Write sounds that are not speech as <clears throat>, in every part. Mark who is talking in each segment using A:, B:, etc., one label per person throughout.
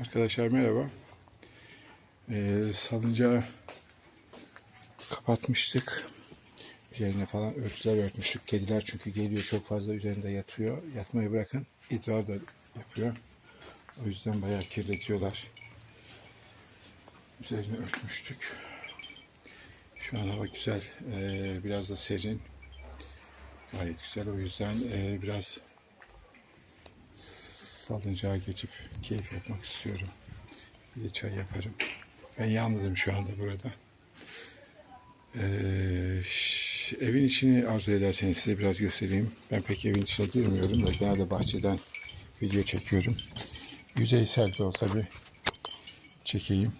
A: Arkadaşlar merhaba. Ee, salıncağı kapatmıştık. Üzerine falan örtüler örtmüştük. Kediler çünkü geliyor çok fazla üzerinde yatıyor. Yatmayı bırakın idrar da yapıyor. O yüzden bayağı kirletiyorlar. Üzerine örtmüştük. Şu an hava güzel. Ee, biraz da serin. Gayet güzel. O yüzden e, biraz salıncağa geçip keyif yapmak istiyorum. Bir de çay yaparım. Ben yalnızım şu anda burada. Ee, evin içini arzu ederseniz size biraz göstereyim. Ben pek evin içine girmiyorum da genelde bahçeden video çekiyorum. Yüzeysel de olsa bir çekeyim.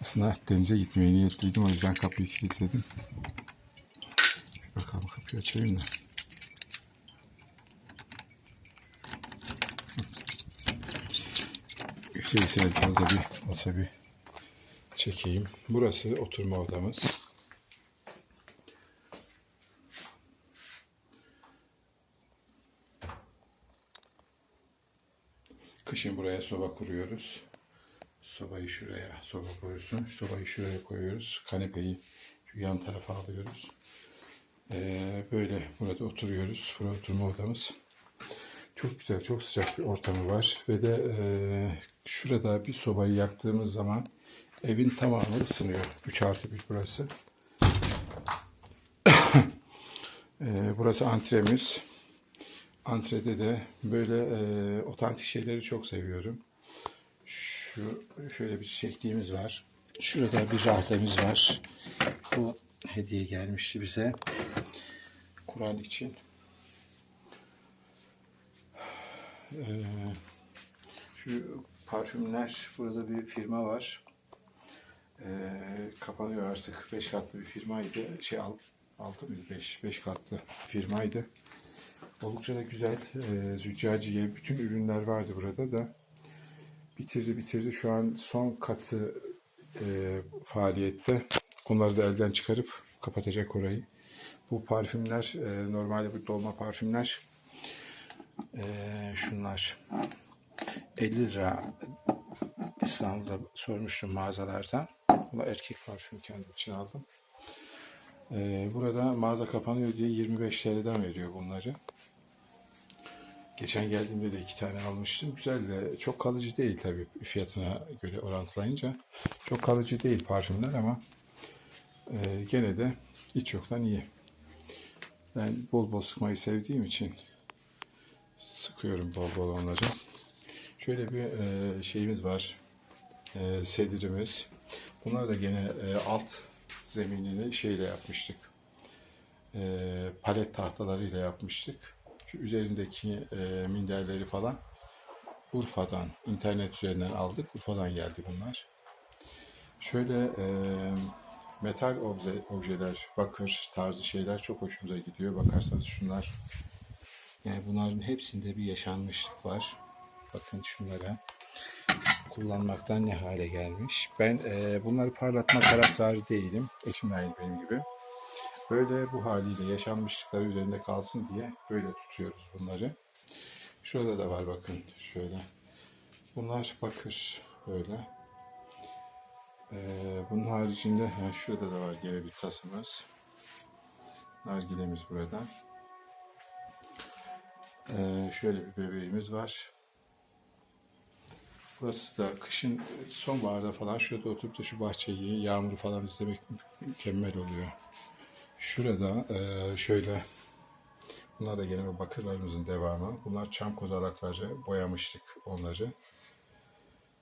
A: Aslında denize gitmeye niyetliydim. O yüzden kapıyı kilitledim. Bakalım kapıyı açayım da. De olsa bir, olsa bir çekeyim. Burası oturma odamız. Kışın buraya soba kuruyoruz. Sobayı şuraya, soba koyuyorsun. Sobayı şuraya koyuyoruz. Kanepeyi şu yan tarafa alıyoruz. Ee, böyle burada oturuyoruz. Burası oturma odamız. Çok güzel, çok sıcak bir ortamı var. Ve de e, şurada bir sobayı yaktığımız zaman evin tamamı ısınıyor. 3 artı 1 burası. <coughs> E, burası antremiz. Antrede de böyle e, otantik şeyleri çok seviyorum. Şu şöyle bir çektiğimiz var. Şurada bir rahlemiz var. Bu hediye gelmişti bize. Kur'an için. Ee, şu parfümler burada bir firma var. Ee, kapanıyor artık. Beş katlı bir firmaydı. Şey al, altı mıydı? Beş, beş katlı firmaydı. Oldukça da güzel. Ee, züccaciye bütün ürünler vardı burada da. Bitirdi bitirdi. Şu an son katı e, faaliyette. Onları da elden çıkarıp kapatacak orayı. Bu parfümler e, normalde bu dolma parfümler ee, şunlar 50 lira İstanbul'da sormuştum mağazalardan. Bunlar erkek parfüm kendim için aldım. Ee, burada mağaza kapanıyor diye 25 TL'den veriyor bunları. Geçen geldiğimde de iki tane almıştım. Güzel de çok kalıcı değil tabii fiyatına göre orantılayınca. Çok kalıcı değil parfümler ama e, gene de hiç yoktan iyi. Ben bol bol sıkmayı sevdiğim için sıkıyorum bol bol onları. Şöyle bir e, şeyimiz var. E, sedirimiz. Bunlar da gene e, alt zeminini şeyle yapmıştık. Palet tahtalarıyla yapmıştık. Şu üzerindeki e, minderleri falan Urfa'dan, internet üzerinden aldık. Urfa'dan geldi bunlar. Şöyle metal obje, objeler, bakır tarzı şeyler çok hoşumuza gidiyor. Bakarsanız şunlar yani bunların hepsinde bir yaşanmışlık var. Bakın şunlara kullanmaktan ne hale gelmiş. Ben e, bunları parlatma taraftarı değilim. Eşim aynı benim gibi. Böyle bu haliyle yaşanmışlıklar üzerinde kalsın diye böyle tutuyoruz bunları. Şurada da var bakın şöyle. Bunlar bakır böyle. E, bunun haricinde ha, şurada da var gene bir tasımız. Nargilemiz burada. Ee, şöyle bir bebeğimiz var. Burası da kışın sonbaharda falan şurada oturup da şu bahçeyi, yağmuru falan izlemek mükemmel oluyor. Şurada e, şöyle bunlar da gene bakırlarımızın devamı. Bunlar çam kozalakları, boyamıştık onları.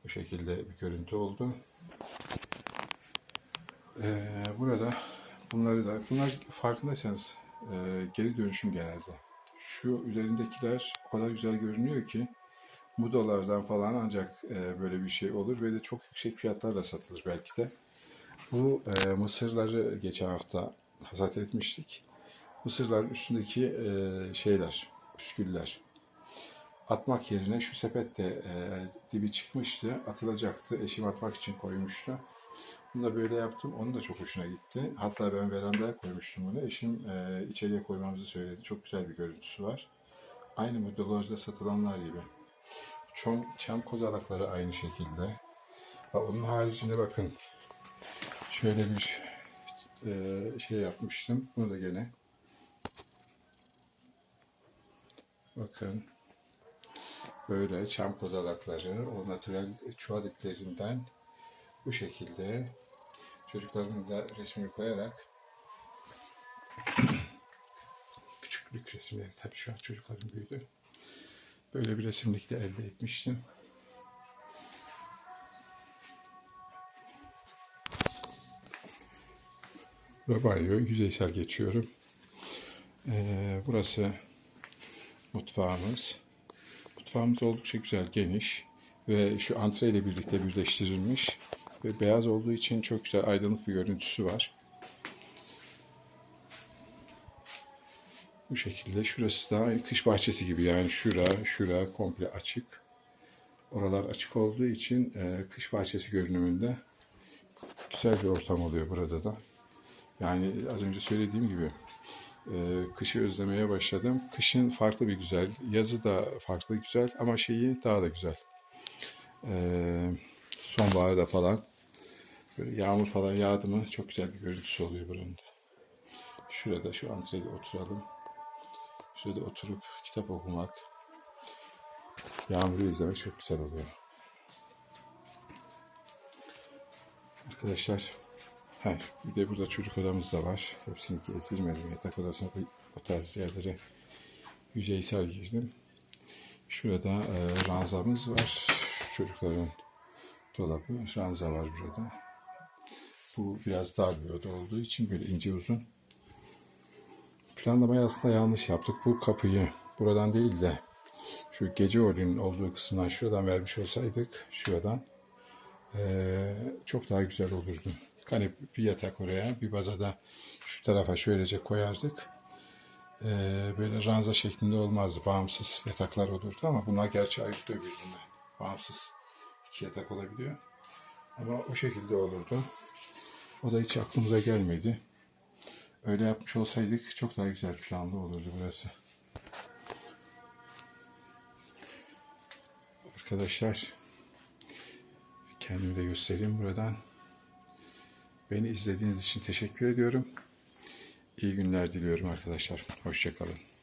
A: Bu şekilde bir görüntü oldu. Ee, burada bunları da, bunlar farkındaysanız e, geri dönüşüm genelde şu üzerindekiler o kadar güzel görünüyor ki Mudolardan falan ancak e, böyle bir şey olur ve de çok yüksek fiyatlarla satılır belki de. Bu e, mısırları geçen hafta hasat etmiştik. Mısırların üstündeki e, şeyler, püsküller. Atmak yerine şu sepet de e, dibi çıkmıştı, atılacaktı. Eşim atmak için koymuştu. Bunu da böyle yaptım. Onun da çok hoşuna gitti. Hatta ben verandaya koymuştum bunu. Eşim e, içeriye koymamızı söyledi. Çok güzel bir görüntüsü var. Aynı modelajda satılanlar gibi. Çom, çam kozalakları aynı şekilde. Ha, Onun haricinde bakın şöyle bir e, şey yapmıştım. Bunu da gene bakın böyle çam kozalakları o natürel çuval iplerinden bu şekilde çocukların da resmini koyarak <clears throat> küçüklük resimleri tabii şu an çocukların büyüdü. Böyle bir resimlik de elde etmiştim. Ve banyo yüzeysel geçiyorum. Ee, burası mutfağımız. Mutfağımız oldukça güzel, geniş ve şu antre ile birlikte birleştirilmiş ve beyaz olduğu için çok güzel aydınlık bir görüntüsü var. Bu şekilde. Şurası da kış bahçesi gibi yani şura, şura komple açık. Oralar açık olduğu için e, kış bahçesi görünümünde güzel bir ortam oluyor burada da. Yani az önce söylediğim gibi e, kışı özlemeye başladım. Kışın farklı bir güzel, yazı da farklı güzel ama şeyi daha da güzel. E, sonbaharda falan böyle yağmur falan yağdı mı çok güzel bir görüntüsü oluyor buranın da. Şurada şu antrede oturalım. Şurada oturup kitap okumak, yağmuru izlemek çok güzel oluyor. Arkadaşlar, ha, bir de burada çocuk odamız da var. Hepsini gezdirmedim. Yatak odasına bu tarz yerlere yüzeysel gezdim. Şurada e, ranzamız var. Şu çocukların dolabı. Ranza var burada. Bu biraz dar bir oda olduğu için böyle ince uzun. Planlamayı aslında yanlış yaptık. Bu kapıyı buradan değil de şu gece oyunun olduğu kısımdan şuradan vermiş olsaydık şuradan eee, çok daha güzel olurdu. Hani bir yatak oraya bir baza da şu tarafa şöylece koyardık. Eee, böyle ranza şeklinde olmazdı. Bağımsız yataklar olurdu ama bunlar gerçi ayırtıyor birbirine. Bağımsız iki yatak olabiliyor. Ama o şekilde olurdu. O da hiç aklımıza gelmedi. Öyle yapmış olsaydık çok daha güzel planlı olurdu burası. Arkadaşlar kendimi de göstereyim buradan. Beni izlediğiniz için teşekkür ediyorum. İyi günler diliyorum arkadaşlar. Hoşçakalın.